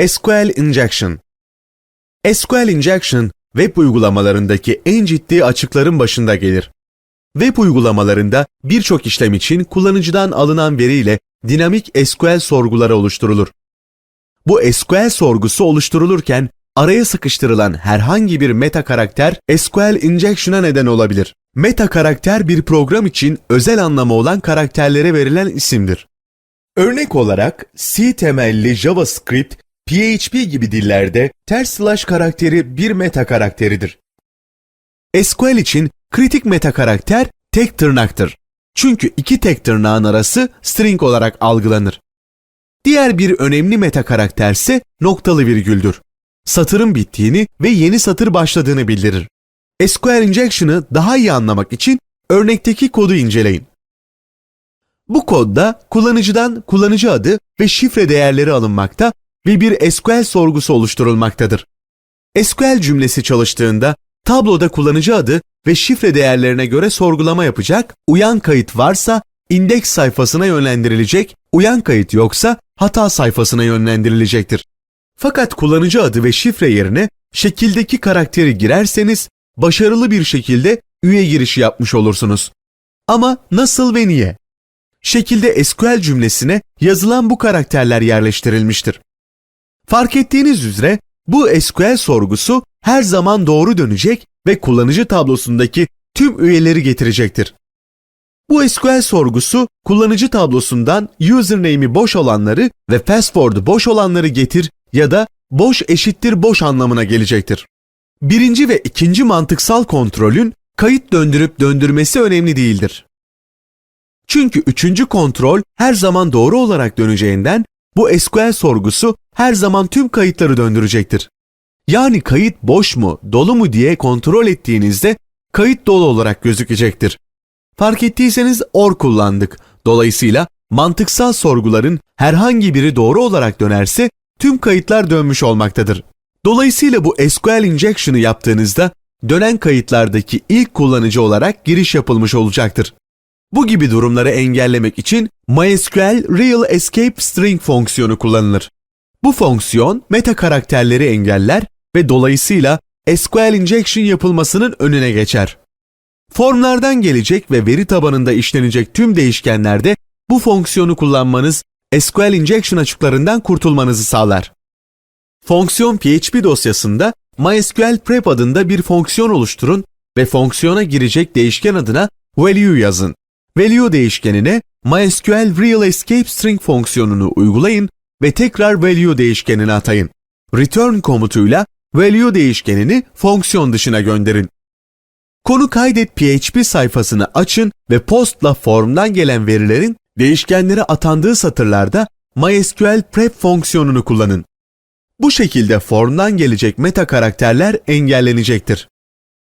SQL Injection SQL Injection, web uygulamalarındaki en ciddi açıkların başında gelir. Web uygulamalarında birçok işlem için kullanıcıdan alınan veriyle dinamik SQL sorguları oluşturulur. Bu SQL sorgusu oluşturulurken araya sıkıştırılan herhangi bir meta karakter SQL injection'a neden olabilir. Meta karakter bir program için özel anlamı olan karakterlere verilen isimdir. Örnek olarak C temelli JavaScript, PHP gibi dillerde ters slash karakteri bir meta karakteridir. SQL için kritik meta karakter tek tırnaktır. Çünkü iki tek tırnağın arası string olarak algılanır. Diğer bir önemli meta karakterse noktalı virgüldür. Satırın bittiğini ve yeni satır başladığını bildirir. SQL Injection'ı daha iyi anlamak için örnekteki kodu inceleyin. Bu kodda kullanıcıdan kullanıcı adı ve şifre değerleri alınmakta ve bir SQL sorgusu oluşturulmaktadır. SQL cümlesi çalıştığında tabloda kullanıcı adı ve şifre değerlerine göre sorgulama yapacak, uyan kayıt varsa indeks sayfasına yönlendirilecek, uyan kayıt yoksa hata sayfasına yönlendirilecektir. Fakat kullanıcı adı ve şifre yerine şekildeki karakteri girerseniz başarılı bir şekilde üye girişi yapmış olursunuz. Ama nasıl ve niye? Şekilde SQL cümlesine yazılan bu karakterler yerleştirilmiştir. Fark ettiğiniz üzere bu SQL sorgusu her zaman doğru dönecek ve kullanıcı tablosundaki tüm üyeleri getirecektir. Bu SQL sorgusu kullanıcı tablosundan username'i boş olanları ve password'u boş olanları getir ya da boş eşittir boş anlamına gelecektir. Birinci ve ikinci mantıksal kontrolün kayıt döndürüp döndürmesi önemli değildir. Çünkü üçüncü kontrol her zaman doğru olarak döneceğinden bu SQL sorgusu her zaman tüm kayıtları döndürecektir. Yani kayıt boş mu, dolu mu diye kontrol ettiğinizde kayıt dolu olarak gözükecektir. Fark ettiyseniz OR kullandık. Dolayısıyla mantıksal sorguların herhangi biri doğru olarak dönerse tüm kayıtlar dönmüş olmaktadır. Dolayısıyla bu SQL injection'ı yaptığınızda dönen kayıtlardaki ilk kullanıcı olarak giriş yapılmış olacaktır. Bu gibi durumları engellemek için MySQL Real Escape String fonksiyonu kullanılır. Bu fonksiyon meta karakterleri engeller ve dolayısıyla SQL injection yapılmasının önüne geçer. Formlardan gelecek ve veri tabanında işlenecek tüm değişkenlerde bu fonksiyonu kullanmanız SQL injection açıklarından kurtulmanızı sağlar. Fonksiyon PHP dosyasında MySQL prep adında bir fonksiyon oluşturun ve fonksiyona girecek değişken adına value yazın. Value değişkenine MySQL Real Escape String fonksiyonunu uygulayın ve tekrar value değişkenini atayın. Return komutuyla value değişkenini fonksiyon dışına gönderin. Konu kaydet PHP sayfasını açın ve postla formdan gelen verilerin değişkenlere atandığı satırlarda MySQL prep fonksiyonunu kullanın. Bu şekilde formdan gelecek meta karakterler engellenecektir.